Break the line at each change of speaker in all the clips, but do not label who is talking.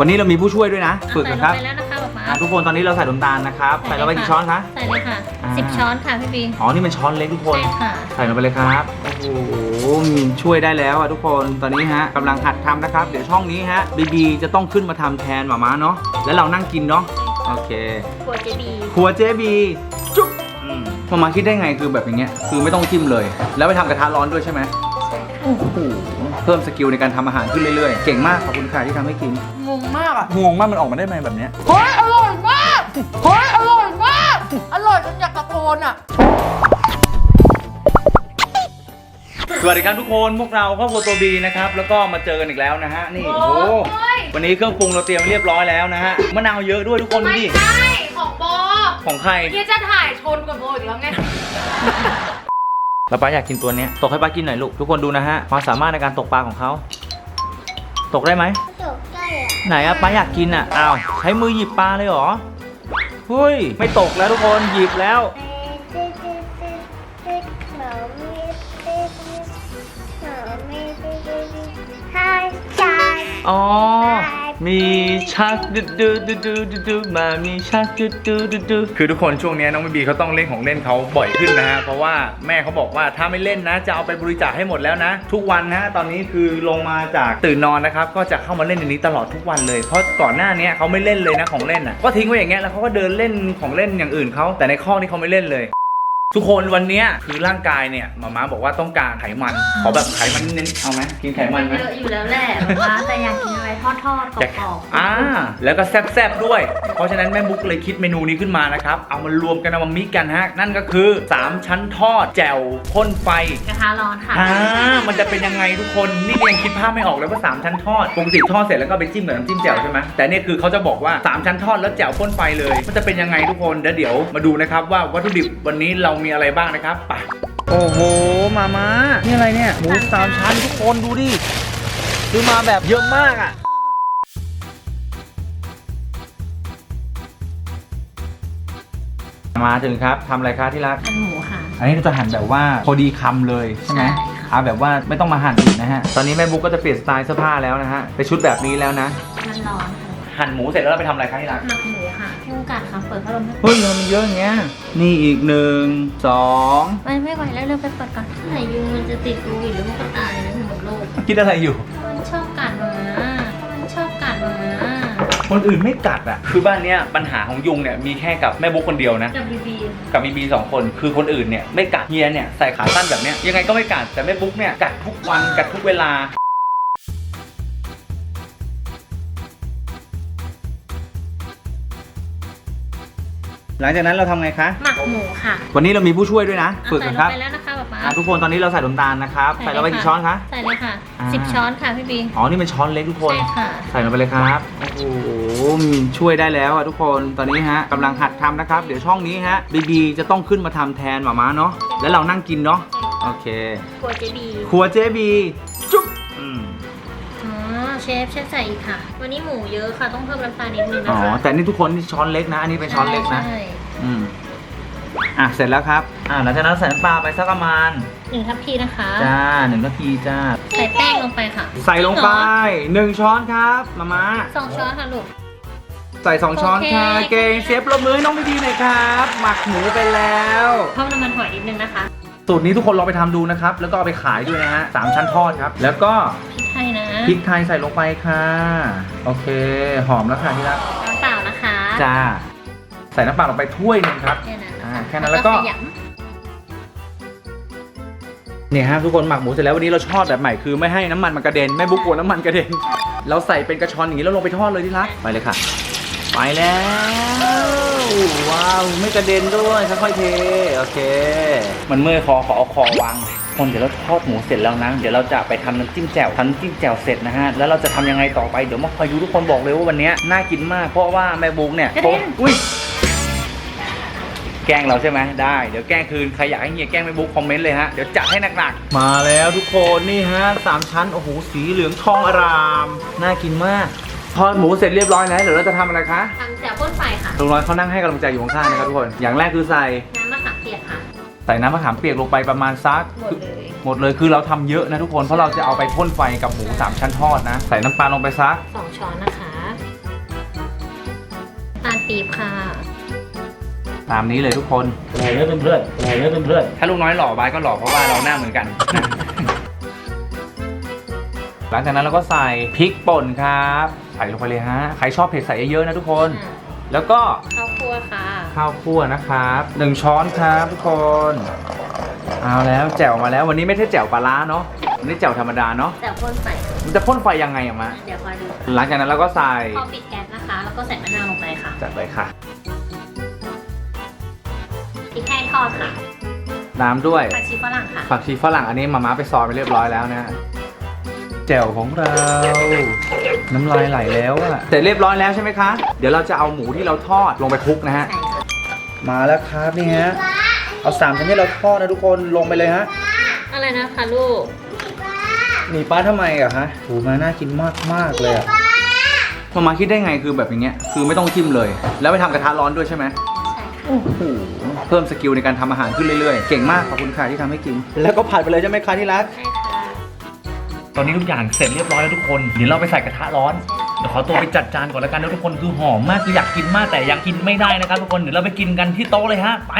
วันนี้เรามีผู้ช่วยด้วยนะ ฝึก
ใส่
นะ
ล
ค
ง
รับ
ไปแล้วนะคะป๊า
อะ
ป๊า
ทุกคนตอนนี้เราใส่น้ำตาลนะครับ ใส่ลงไปกี่ช้อนคะ
ใส่เลยค่ะ
อ่า
สิบช้อนค่ะพี่บี
อ๋อ นี่เป็นช้อนเล็กทุกคน
ใช่ค่ะ
ใส่ลงไปเลยครับ โอ้โหช่วยได้แล้วอะทุกคน ตอนนี้ฮะกำลังหัดทำนะครับ เดี๋ยวช่องนี้ฮะบีบีจะต้องขึ้นมาทำแทนหมาม้าเนาะ แล้วเรานั่งกินเนาะ โอเค
ครัวเจบี
ครัวเจบี จุ๊บอืมหมาม้าคิดได้ไงคือแบบอย่างเงี้ย คือไม่ต้องจิ้มเลย แล้วไปทำกระทะร้อนด้วยใช่ไหม
ใช่
โอ้โหเพิ่มสกิลในการทำอาหารขึ้นเรื่อยๆ เก่งมากขอบคุณค่ะที่ทำให้กิน
งงมากอะ
งงมากมันออกมาได้ไหมแบบเนี้ย
เฮ้ยอร่อยมากเฮ้ยอร่อยมากอร่อยจนอยากตะโกนอะ
สวัสดีครับทุกคนพวกเราครอบครัวตัวบีนะครับแล้วก็มาเจอกันอีกแล้วนะฮะนี่โอ้โหวันนี้เครื่องปรุงเราเตรียมไว้เรียบร้อยแล้วนะฮะมะนาวเยอะด้วยทุกคนดู
ไม่
ดิ
ใช่ของโบ
ของใคร
ที่จะถ่ายชนกับโบอีกแล้วไง
แล้วป้าอยากกินตัวเนี้ยตกให้ป้ากินหน่อยลูก ทุกคนดูนะฮะความสามารถในการตกปลาของเขาตกได้ไหม
ตกได้อะ
ไหนอะป้าอยากกินอะอ้าวใช้มือหยิบปลาเลยเหรอเฮ้ยไม่ตกแล้วทุกคนหยิบแล้วอ๋อ มีชักดูดูดูดูดูดูมามีชักดูดูดูดูคือทุกคนช่วงนี้น้องบีบีเขาต้องเล่นของเล่นเขาบ่อยขึ้นนะฮะเพราะว่าแม่เขาบอกว่าถ้าไม่เล่นนะ จะเอาไปบริจาคให้หมดแล้วนะ ทุกวันนะฮะตอนนี้คือลงมาจากตื่นนอนนะครับก็จะเข้ามาเล่นในนี้ตลอดทุกวันเลยเพราะก่อนหน้านี้เขาไม่เล่นเลยนะของเล่นอะก็ทิ้งไว้อย่างเงี้ยแล้วเขาก็เดินเล่นของเล่นอย่างอื่นเขาแต่ในข้อนี้เขาไม่เล่นเลย ทุกคนวันเนี้ยคือร่างกายเนี่ยหมาม้าบอกว่าต้องการไขมันขอแบบไขมันเน้นๆเอาไหมกินไขมันไหม
เยอะอยู่แล้วแหละป๊าแต่อยากกินอะไร ทอดทอดๆก
อยาก
รอบๆ
อ่าแล้วก็แซ่บๆด้วย เพราะฉะนั้นแม่บุ๊กเลยคิดเมนูนี้ขึ้นมานะครับ เอามารวมกันเอามามิกกันฮะ นั่นก็คือ 3 ชั้นทอดแจ่วพ่นไฟ
กระทะร้อนค่ะ
อ่ามันจะเป็นยังไงทุกคนนี่ก็ยังคิดภาพไม่ออกเลยว่า3ชั้นทอดปกติทอดเสร็จแล้วก็ไปจิ้มกับน้ำจิ้มแจ่วใช่ไหมแต่เนี่ยคือเขาจะบอกว่า 3 ชั้นทอดแล้วแจ่วพ่นไฟเลย มันจะเป็นยังไงทุกคนเดี๋ยวเดี๋ยวมาดูนะครับว่าวัตถุดิบวันนี้เรามีอะไรบ้างนะครับไปโอ้โห มามานี่อะไรเนี่ย หมูสามชั้นทุกคนดูดิ คือมาแบบเยอะมากอะ มาถึงครับทำอะไรคะที่รัก
อันหมูค่ะ
อันนี้เราจะหั่นแบบว่าพอดีคำเลยใช่ไหม
ใช่ค่ะ
เอาแบบว่าไม่ต้องมาหั่นอีกนะฮะ ตอนนี้แม่บุ๊กก็จะเปลี่ยนสไตล์เสื้อผ้าแล้วนะฮะไปนชุดแบบนี้แล้วนะ
มันร้อนค่ะ
หั่นหมูเสร็จแล้วเราไปทำอะไรคะที่รัก
หมักหมูค่ะพี่มุกัดค่ะเปิดพัดลมให้
เฮ้ยทำไมมันเยอะอย่างเงี้ย นี่อีกหนึ่งสอง
ไม่ไม่ไหวแล้วเร็วไปเปิดก่อนไหนยุงมันจะติดรูอีกหรือมันก็ตายนะหมดโลก
คิดอะไรอยู่
มันชอบกัดหมามันชอบกัดหมา
คนอื่นไม่กัดอะ คือบ้านเนี้ยปัญหาของยุงเนี่ยมีแค่กับแม่บุ๊กคนเดียวนะ
กับบีบี
กับบีบีสองคน คือคนอื่นเนี่ยไม่กัดเฮียเนี่ยใส่ขาสั้นแบบเนี้ยยังไงก็ไม่กัดแต่แม่บุ๊กเนี่ยกัดทุกวันกัดทุกเวลา หลังจากนั้นเราทำไงคะ
หมักหมูค่ะ
วันนี้เรามีผู้ช่วยด้วยนะ ฝึก
ใส่
นะ
ล
ค
ง
รับ
ไปแล้วนะคะ ป๊าป๊า
อะทุกคนตอนนี้เราใส่น้ำตาลนะครับใส่ลงไปกี่ช้อนคะ
ใส่เลยค่ะ
อ่า
สิบช้อนค่ะพี่บี
อ๋อ นี่เป็นช้อนเล็กทุกคน
ใช่ค่ะ
ใส่ลงไปเลยครับ โอ้โหช่วยได้แล้วอะทุกคน ตอนนี้ฮะกำลังหัดทำนะครับ เดี๋ยวช่องนี้ฮะบีบีจะต้องขึ้นมาทำแทนหมาม้าเนาะ แล้วเรานั่งกินเนาะ โอเค
ครัวเจบี
ครัวเจบีจุ๊บอืม
อ๋อเชฟเชฟใส่อีกค่ะ วันนี้หมูเยอะค่ะต้องเพิ่มน้ำตาลนิดนึง
อ๋
นะ
อ
คะ
แต่นี่ทุกคนนี่ช้อนเล็กนะ อันนี้เป็นช้อนเล็กนะ
ใช่
อืม อะเสร็จแล้วครับอะหลังจากนั้นใส่น้ำปลาไปสักประมาณ
หนึ่งทัพพีนะคะ
จ้าหนึ่งนาทีจ้า
ใส่แป้งลงไปค่ะ
ใส่ลงไปหนึ่งช้อนครับมาม่า
สองช้อนค่ะลูก
ใส่สองช้อนค่ะ
โอเค
เก่งเชฟปรบมือให้น้องบีบีหน่อยครับ หมักหมูไปแล้ว
เพิ่มน้ำมันหอยนิดนึงนะคะ
สูตรนี้ทุกคนลองไปทำดูนะครับ แล้วก็เอาไปขายด้วยนะฮะสามชั้นทอดครับ แล้วก็
พริกไทยนะ
พริกไทยใส่ลงไปค่ะ โอเค หอมแล้วค่ะที่รัก
น้ำเปล่านะคะ
จ้าใส่น้ำเปลาลงไปถ้วยหนึงครับ
แค่นั้น
อ่าแค่นั้นแล้วก็
ขย
เนี่ยฮะทุกคนหมักหมูเสร็จแล้ววันนี้เราชอบแบบใหม่คือไม่ให้น้ำมันมันกระเด็นไม่บุกกลัวน้ำมันกระเด็น เราใส่เป็นกระชอนอย่างนี้แล้วลงไปทอดเลยที่รักไปเลยค่ะ ไปแล้วว้าวไม่กระเด็นด้วยค่อยๆเทโอเค มันเมื่อยคอขอเอาคอวางคนเดี๋ยวเราทอดหมูเสร็จแล้วนะ เดี๋ยวเราจะไปทำน้ำจิ้มแจ่วทำน้ำจิ้มแจ่วเสร็จนะฮะ แล้วเราจะทำยังไงต่อไป เดี๋ยวมาคอยดูทุกคนบอกเลยว่าวันนี้น่ากินมาก เพราะว่าแม่บุ๊กเนี่ยโพสต์อุ้ย แกล้งเราใช่ไหมได้เดี๋ยวแกล้งคืนใครอยากให้เฮียแกล้งไม่บุ๊กคอมเมนต์เลยฮะเดี๋ยวจัดให้หนักๆมาแล้วทุกคนนี่ฮะสามชั้นโอ้โหสีเหลืองทองอารามน่ากินมากทอดหมูเสร็จเรียบร้อยแล้วเดี๋ยวเราจะทำอะไรคะำ
ทำแจ่วพ่นไฟค่ะ
ลุงน้อยเขานั่งให้กำลังใจอยู่ข้างๆนะครับทุกคนอย่างแรกคือใส่
น้ำมะขามเปียกค่ะ
ใส่น้ำมะขามเปียกลงไปประมาณซัก
หมดเลย
หมดเลยคือเราทำเยอะนะทุกคนเพราะเราจะเอาไปพ่นไฟกับหมูสามชั้นทอดนะ ใส่น้ำปลาลงไปซัก
สองช้อนนะคะปี๊บค่ะ
ตามนี้เลยทุกคน
ไหนเลือกเพื่อนๆไหนเลือกเพื่อน
ถ้าลูกน้อยหล่อบายก็หล่อเพราะว่าเราหน้าเหมือนกัน หลังจากนั้นเราก็ใส่พริกป่นครับใส่ลงไปเลยฮะใครชอบเผ็ดใส่เยอะๆนะทุกคน แล้วก็
ข้าวคั่วค่ะ
ข้าวคั่วนะครับหนึ่งช้อนครับทุกคนเอาแล้วแจ่วมาแล้ววันนี้ไม่ใช่แจ่วปลาร้าเนาะวันนี้แจ่วธรรมดาเนาะ
แต่พ่นใส่
มันจะพ่นไฟยังไงอะมะ
เดี๋ยวคอยดู
หลังจากนั้นเราก็ใส่
พอปิดแก๊สนะคะ แล้วก็ใส่มะนาวลงไปค่ะ
จัดเลยค่ะ
พ ริกแห้งทอดค่ะ
น้ำด้วย
ผักชีฝรั่งค่ะ
ผักชีฝรั่งอันนี้มาม่าไปซอยไปเรียบร้อยแล้วนะแจ่วของเรา น้ำลายไหลแล้วอะเสร็จเรียบร้อยแล้วใช่ไหมคะ เดี๋ยวเราจะเอาหมูที่เราทอดลงไปคลุกนะฮะ
ใช่ค่ะ
มาแล้วครับนี่ฮะ เอาสามชั้นที่เราทอดนะทุกคนลงไปเลยฮะ
อะไรนะคะลูก
หนีป้าทำไมอะฮะโหมาน่ากินมากมากๆเลยอะมามาคิดได้ไงคือแบบอย่างเงี้ย คือไม่ต้องจิ้มเลย แล้วไปทำกระทะร้อนด้วยใช่ไหม
ใช่ค่ะ
โอ้โห เพิ่มสกิลในการทำอาหารขึ้นเรื่อยๆ เก่งมากขอบคุณค่ะที่ทำให้กิน แล้วก็ผัดไปเลยใช่ไหมคะที่รัก
ใช่ค่ะ
ตอนนี้ทุกอย่างเสร็จเรียบร้อยแล้วทุกคน เดี๋ยวเราไปใส่กระทะร้อน เดี๋ยวขอตัวไปจัดจานก่อนแล้วกันนะทุกคนคือหอมมากคืออยากกินมากแต่ยังกินไม่ได้นะครับทุกคน เดี๋ยวเราไปกินกันที่โต๊ะเลยฮะ ไป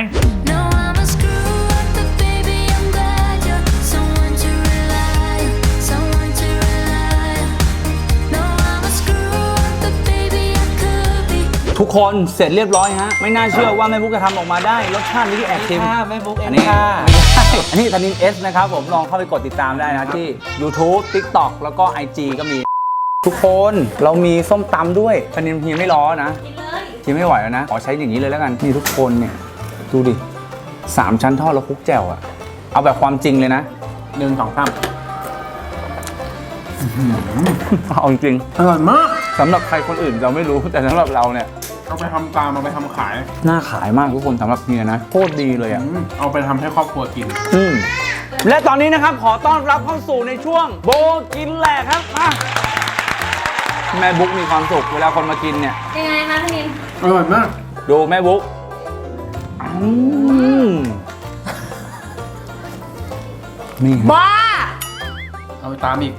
กคนเสร็จเรียบร้อยฮะ ไม่น่าเชื่อว่าแม่บุ๊กจะทำออกมาได้ รสชาตินี้ที่แอบเค็ม
แม่บุ๊กเอ
อั
ง
นนี้
ค่ะ
ไม่ใช่อันนี้ธนินเอสนะครับผมลองเข้าไปกดติดตามได้นะที่ YouTube TikTok แล้วก็ IG ก็มี ทุกคนเรามีส้มตำด้วยธนินเฮียไม่ล้อนะ
กินเลย
ทีไม่ไหวแล้วนะขอใช้อย่างนี้เลยแล้วกันนี่ทุกคนเนี่ยดูดิสามชั้นทอดแล้วคลุกแจ่วอะเอาแบบความจริงเลยนะ
หนึ่งสองสาม
เอาจริง
อร่อยมาก
ๆสำหรับใครคนอื่นเราไม่รู้แต่สำหรับเราเนี่ย
เอาไปทำตามเอาไปทำขาย
น่าขายมากทุกคนสำหรับเฮียนะโคตรดีเลยอะ
อืมเอาไปทำให้ครอบครัวกิน
อืมและตอนนี้นะครับขอต้อนรับเข้าสู่ในช่วงโบกินแหลกครับมาแม่บุ๊กมีความสุขเวลาคนมากินเนี่ย
ยังไงคะพี่นิน
อร่อยมาก
ดูแม่บุ๊กอืมนี่ครับ
บ้า
เอาไปตามอีก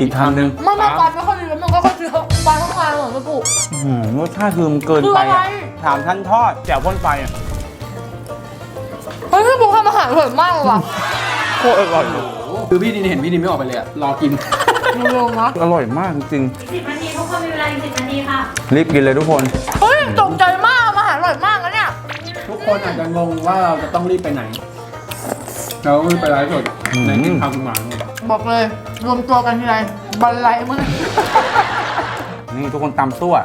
อีกคำหนึ่ง
มันไม่ปลาไม่ค่อยดีแล้วมันก็ค่อยเยอะปลาทั้งปลาเหมือนมันปุ
อื้อหือรสชาติคือมันเกินไป
คืออะไร
อะถามท่านทอดแจ่วพ่นไฟอะ
เฮ้ยพี่ปุ๊กทำอาหารอร่อยมากเลยว่ะ
โคตรอร่อยเลย
คือพี่นินเห็นพี่นินไม่ออกไปเลยอะรอกิน
เร็วๆนะ
อร่อยมากจริง
สิบนาทีทุกคนมีเวลาอีกสิบนาทีค่ะ
ๆรีบกินเลยทุกคน
เฮ้ยตกใจมากอาหารอร่อยมากนะเนี่ย
ทุกคนอาจจะงงว่าเราจะต้องรีบไปไหน เราก็ไปไลฟ์สดในกินข้าวคุณหมาเนี่ย
บอกเลย รวมตัวกันทีไรบันไลมึง
นี่ทุกคนตำซั่ว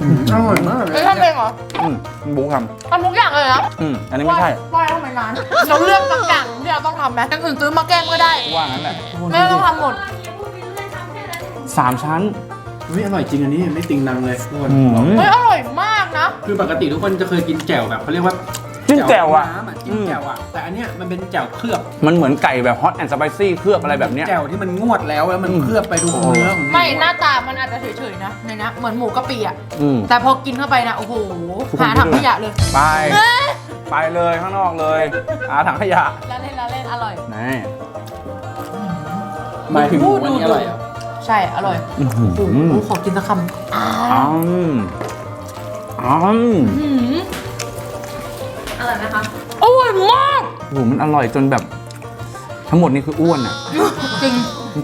อืมอร่อยมากเล
ไม่
ย
ทำเองเหรอ
อืมบุ๊กท
ทำทุกอย่างเลยนะำ
อืมอันนี้ไม่ใช่
ว่าทำไมนานเราเลือกสักอย่างที่เราต้องทำไหมอย่างอื่นซื้อมาแกล้มก็ได้
ว่างั้นแหละ
ไม่ต้องทำหมด
สามชั้น
เฮ้ยอร่อยจริงอันนี้ไม่ติงนังเลยทุกคน
อืม
บอกเลย
เฮ้ยอร่อยมากนะ
คือปกติทุกคนจะเคยกินแจ่วแบบเขาเรียกว่า
จิ้มแจ่วอะ
น้ำจิ้มแจ่วอะแต่อันเนี้ยมันเป็นแจ่วเคลือบ
มันเหมือนไก่แบบฮอตแอนด์สไปซี่เคลือบอะไรแบบเนี้ย
แจ่วที่มันงวดแล้วแล้วมัน
อืม
เคลือบไปทุกเนื้อของ
ไม่หน้าตามันอาจจะเฉยๆนะในนะเหมือนหมูกะปิอะ
อืม
แต่พอกินเข้าไปนะโอ้โห
ทุกคน
หาถังขยะเลย
ไปไปเลยข้างนอกเลยหาถังขยะ
แล้วเล่นแล้วเล่นอร่อย
นี่
หมายถึงหมูอันนี้อร่อยเหรอ
ใช่อร่อย
อื้อหือ
โอ้โหขอกินสักคำอ้า
อ้าวอ้าว
หืม
อ ร่อยไหมคะ
อร่อยมาก
โอ้โหมันอร่อยจนแบบ ทั้งหมดนี่คืออ้วนอะ
จริ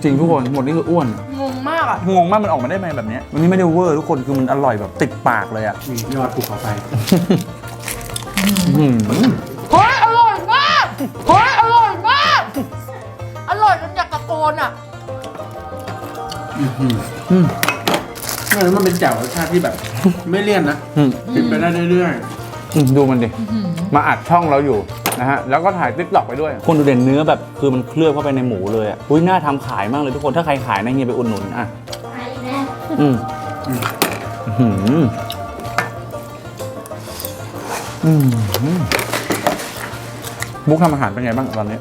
ง
จริงๆทุกคนทั้งหมดนี่คืออ้วน
งงมากอะ
งงมากมันออกมาได้ไหมแบบเนี้ยวันนี้ไม่ได้เวอร์ทุกคนคือมันอร่อยแบบติดปากเลยอะ
นี่ยอดภูเขาไฟ
อื้อหือ
เฮ้ยอร่อยมากเฮ้ยอร่อยมากอร่อยจนอยากตะโกนอะ
อืม
นี่มันเป็นแจ่วรสชาติที่แบบ ไม่เลี่ยนนะ
อืม
กินไปได้เรื่อย
อืมดูมันดิ มาอัดช่องเราอยู่นะฮะแล้วก็ถ่ายติ๊กต็อกไปด้วย คนดูเด่นเนื้อแบบคือมันเคลือบเข้าไปในหมูเลยอะอุ้ยน่าทำขายมากเลยทุกคนถ้าใครขายนะเฮียไปอุดหนุนอะ
ไปแน่
อืมอื้อหืออืมบุ๊กทำอาหารเป็นไงบ้างตอนนี้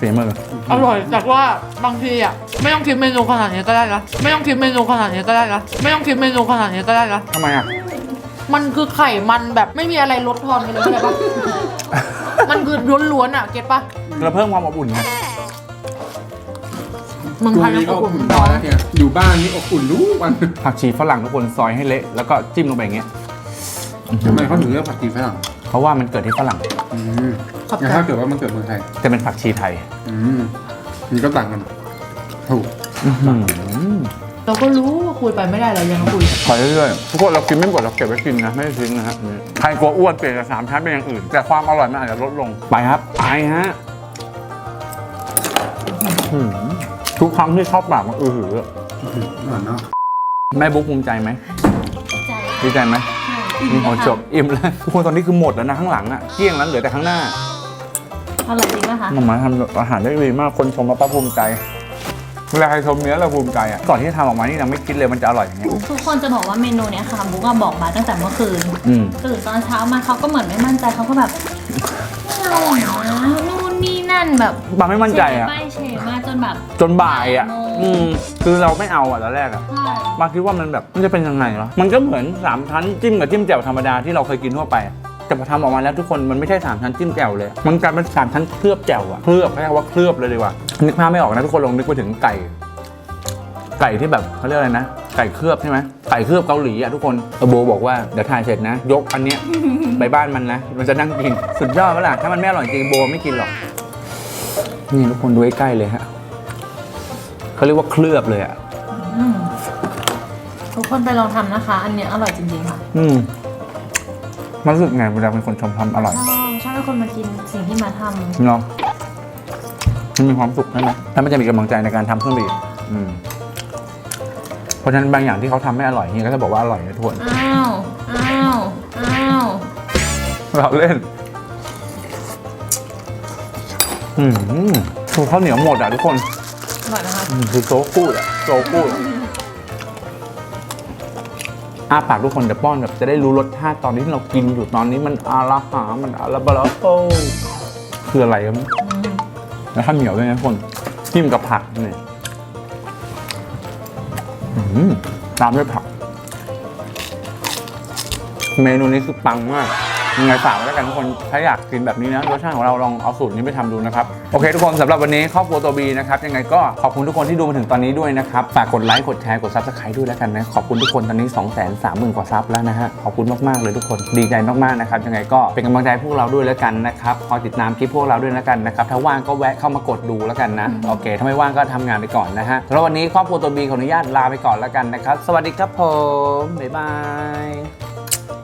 ฝีมือ
อร่อยแต่ว่าบางทีอะไม่ต้องคิดเมนูขนาดนี้ก็ได้นะไม่ต้องคิดเมนูขนาดนี้ก็ได้นะไม่ต้องคิดเมนูขนาดนี้ก็ได้นะ
ทำไมอะ
มันคือไข่มันแบบไม่มีอะไรลดทอนกันเลยเข้าใจปะ มันคือล้วนๆอะเก็ตปะ
เราเพิ่มความอบอุ่นไง
เมือง
ช่
ไท
วง
ย
นี้ก็
ก็
อบ
อุ่
อุ่
น
นพอแล้วเนี่ยอยู่บ้านนี่อบอุ่นทุกวัน
ผักชีฝรั่งทุกคนซอยให้เละแล้วก็จิ้มลงไปอย่างเงี้ย
ทำไมเขาถึงเลือกผักชีฝรั่ง
เพราะว่ามันเกิดที่ฝรั่ง
อืม
ขอบ
แล้ว
ใจ
ถ้าเกิดว่ามันเกิดเมืองไทย
จะเป็นผักชีไทย
อืมนี่ก็ต่างกันถูก
เราก็รู้ว่าคุยไปไม่ได้อะไรยังคุย
ขอเรื่อยๆทุกคนเรากินไม่หมดเราเก็บไว้กินนะ ไม่ได้ทิ้งนะฮะใครกลัวอ้วนเปลี่ยนจากสามชั้นเป็นอย่างอื่น แต่ความอร่อยมันอาจจะลดลงไปครับไปฮะอื้อหือทุกครั้งที่เข้าปากมันอือหือ
อร่อยเนาะ
แม่บุ๊กภูมิใจไหม
ใจ
ดีใจไหม
ใช่
มีหัวจบอิ่มแล้วทุกคนตอนนี้คือหมดแล้วนะข้างหลังอะเกลี้ยงแล้วเหลือแต่ข้างหน้า
อร่อยจริงนะคะ
หมามาทำอาหารได้ดีมากคนชมแล้วป้าภูมิใจ เวลาใครชมเนี้ยเราภูมิใจอะก่อนที่จะทำออกมานี่ยังไม่คิดเลยมันจะอร่อยอย่างเงี้ย
ทุกคนจะบอกว่าเมนูเนี้ยค่ะบุ๊กอะบอกมาตั้งแต่เมื่อคืน
อืม
ตื่นตอนเช้ามาเขาก็เหมือนไม่มั่นใจเขาก็แบบไม่เอานะนู่นนี่นั่นแบบ
บางไม่มั่นใจอะ
เฉไปเฉมาจนแบบ
จนบ่ายอะ
โมง
อืม คือเราไม่เอาอะตอนแรกอะ
ใช่
บางคิดว่ามันแบบมันจะเป็นยังไงวะมันก็เหมือนสามชั้นจิ้มกับจิ้มแจ่วธรรมดาที่เราเคยกินทั่วไปอะ แต่พอทำออกมาแล้วทุกคนมันไม่ใช่สามชั้นจิ้มแจ่วเลย มันกลายเป็นสามชั้นเคลือบแจ่วอะเคลือบใช้คำว่าเคลือบเลยดีกว่า นึกภาพไม่ออกนะทุกคนลองนึกไปถึงไก่ ไก่ที่แบบเขาเรียกอะไรนะ ไก่เคลือบใช่ไหมไก่เคลือบเกาหลีอะทุกคนเออโบบอกว่าเดี๋ยวถ่ายเสร็จนะ ยกอันเนี้ยไปบ้านมันนะ มันจะนั่งกิน สุดยอดเวล่ะถ้ามันไม่อร่อยจริงโบไม่กินหรอก นี่ทุกคนดูใกล้ๆเลยฮะเขาเรียกว่าเคลือบเลยอะ
อืมทุกคนไปลองทำนะคะ อันเนี้ยอร่อยจริงๆค่ะ
อืม มันรู้สึกไงเวลาเป็นคนชมทำอร่อย
ชอบชอบให้คนมากินสิ่งที่มาทำ
เนาะมันมีความสุขใช่ไหมแล้วมันจะมีกำลังใจในการทำเพิ่มอีกอืมเพราะฉะนั้นบางอย่างที่เขาทำไม่อร่อยเฮียก็จะบอกว่าอร่อยนะทุกคน
อ้าวอ้าวอ้าว
เราเล่น อืมถูกข้าวเหนียวหมดอะทุกคน
อร่อยนะคะ
อืมคือโซกูดอะโซกูด อาปากทุกคนจะป้อนแบบจะได้รู้รสชาติตอนนี้ที่เรากินอยู่ตอนนี้มันอาราหามันอาราบาลาโตคืออะไรครับแล้วข้าวเหนียวด้วยนะทุกคนจิ้มกับผักนี่ตามด้วยผัก เมนูนี้คือปังมาก ยังไงฝากไว้แล้วกันทุกคนถ้าอยากกินแบบนี้นะรสชาติของเราลองเอาสูตรนี้ไปทำดูนะครับโอเคทุกคนสำหรับวันนี้ครอบครัวตัวบีนะครับยังไงก็ขอบคุณทุกคนที่ดูมาถึงตอนนี้ด้วยนะครับฝากกดไลค์กดแชร์กดซับสไครต์ด้วยแล้วกันนะขอบคุณทุกคนตอนนี้ 2 3 0 0 0 0กว่าซับแล้วนะฮะขอบคุณมากๆเลยทุกคนดีใจมากๆนะครับยังไงก็เป็นกำลังใจให้พวกเราด้วยแล้วกันนะครับคอยติดตามคลิปพวกเราด้วยแล้วกันนะครับถ้าว่างก็แวะเข้ามากดดูแล้วกันนะโอเคถ้าไม่ว่างก็ทำงานไปก่อนนะฮะแล้ววันนี้ครอบครัวตัวบีขออนุญาตลาไปก่อนแล้วกันนะครับสวัสดีครับผมบ๊ายบาย